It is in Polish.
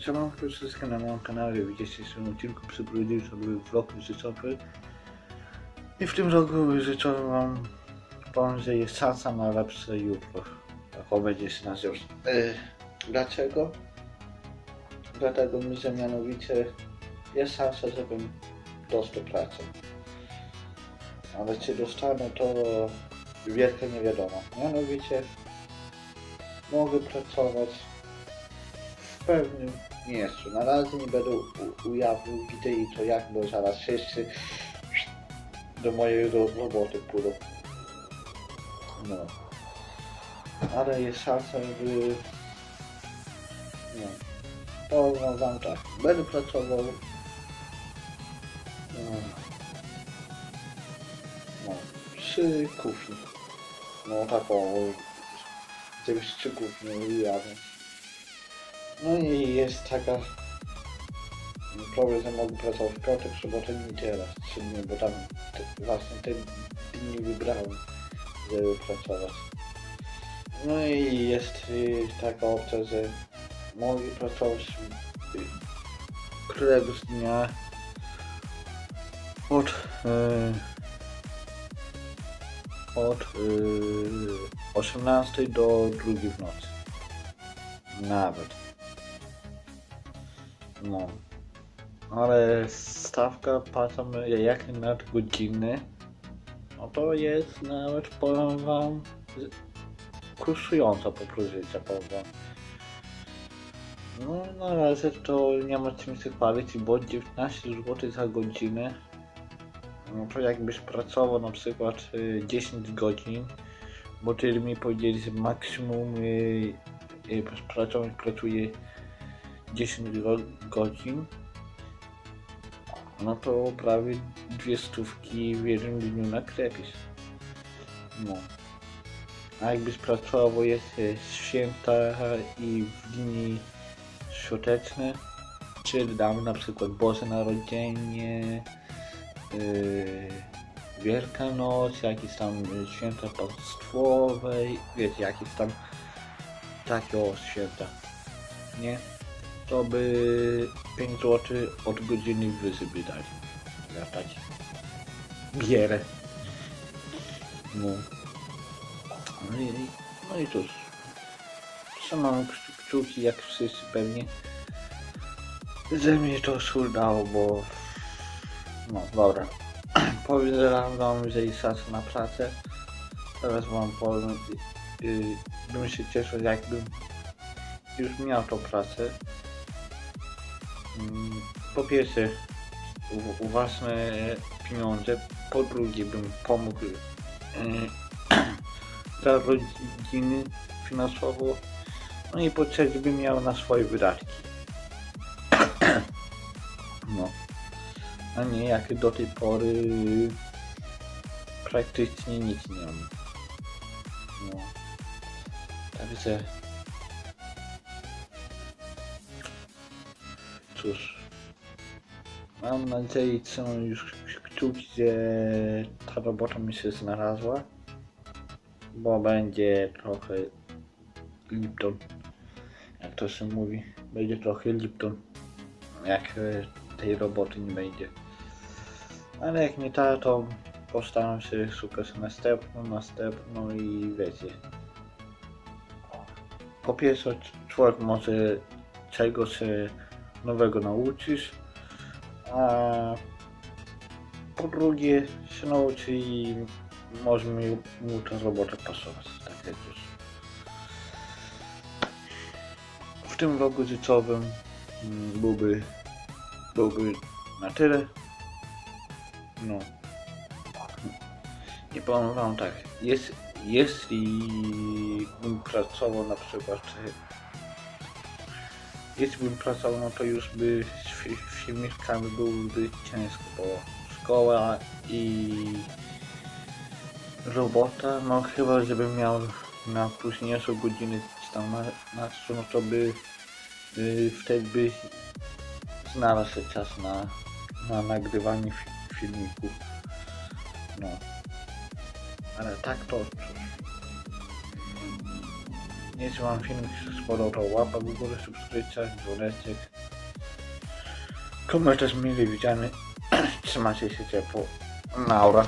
Siema, wszystkie na moim kanale. Widzicie się odcinku przeprowadziłem sobie vlog życiowy. I w tym roku życzę wam powiem, że jest szansa na lepsze jutro. Tak będzie się nazywał. Yy, dlaczego? Dlatego że mianowicie jest szansa, żebym dostał pracę. Ale czy dostanę to wielka niewiadoma. Mianowicie mogę pracować w pewnym miejscu. Na razie nie będę ujawnił gdzie i to jak, bo zaraz wszyscy do mojej ro- roboty pójdą. No. Ale jest szansa, by... No. To wam tak. Będę pracował... No. No. Przy kuchni. No taką... Żeby przy kuchni ujawnić. No i jest taka problem, że mogę pracować w piątek, sobotę, niedzielę, trzy dni, bo tam te, właśnie te dni wybrałem, żeby pracować. No i jest y, taka opcja, że mogę pracować y, któregoś dnia od y, od y, 18 do 2 w nocy. Nawet. No. Ale stawka patrzę jak na godziny. No to jest nawet powiem wam z- kursująca propozycja powiem. No na razie to nie ma czym się chwalić, bo 19 zł za godzinę. No to jakbyś pracował na przykład y, 10 godzin, bo tyle mi powiedzieli, że maksimum y, y, pracownik pracuje 10 go- godzin, no to prawie dwie stówki w jednym dniu naklepisz. No. A jakbyś pracował jest e, święta i w dni świąteczne, czyli damy na przykład Boże Narodzenie, yy, Wielkanoc, jakieś tam święta państwowe, wiecie, jakieś tam takie o święta, nie? To by 5 zł od godziny dali. Za taki gierę. No. No i, no i cóż. Trzymam kciu- kciuki jak wszyscy pewnie. Że mi to się udało, bo... No dobra. Powiedziałem wam, że jest czas na pracę. Teraz wam powiem, yy, bym się cieszył jakbym już miał tą pracę. Po pierwsze, u- u własne pieniądze. Po drugie, bym pomógł dla rodziny finansowo. No i po trzecie, bym miał na swoje wydatki. No. A nie jak do tej pory praktycznie nic nie mam. No. Także cóż. Mam nadzieję, trzymam już kciuki, że ta robota mi się znalazła. Bo będzie trochę Lipton. Jak to się mówi. Będzie trochę Lipton. Jak e, tej roboty nie będzie. Ale jak nie ta, to postaram się szukać następną, następną i wiecie. Po pierwsze, człowiek może czegoś się nowego nauczyć, a po drugie się nauczy i może mi mu ta robota pasować. Tak jak już. W tym roku życiowym mm, byłby, byłby na tyle. No. I powiem wam tak, jest, jeśli bym pracował na przykład jeśli bym pracował, no to już by filmikami byłoby ciężko, bo szkoła i robota, no chyba żebym miał na późniejszą godzinę czy tam na, na co, no to by y, wtedy by znalazł się czas na, na nagrywanie fi- filmików. No. Ale tak to cóż. Jeśli wam film spodobał, łapa w górę, subskrypcja, dzwoneczek. Komentarz mile widziany. Trzymajcie się ciepło. Naura.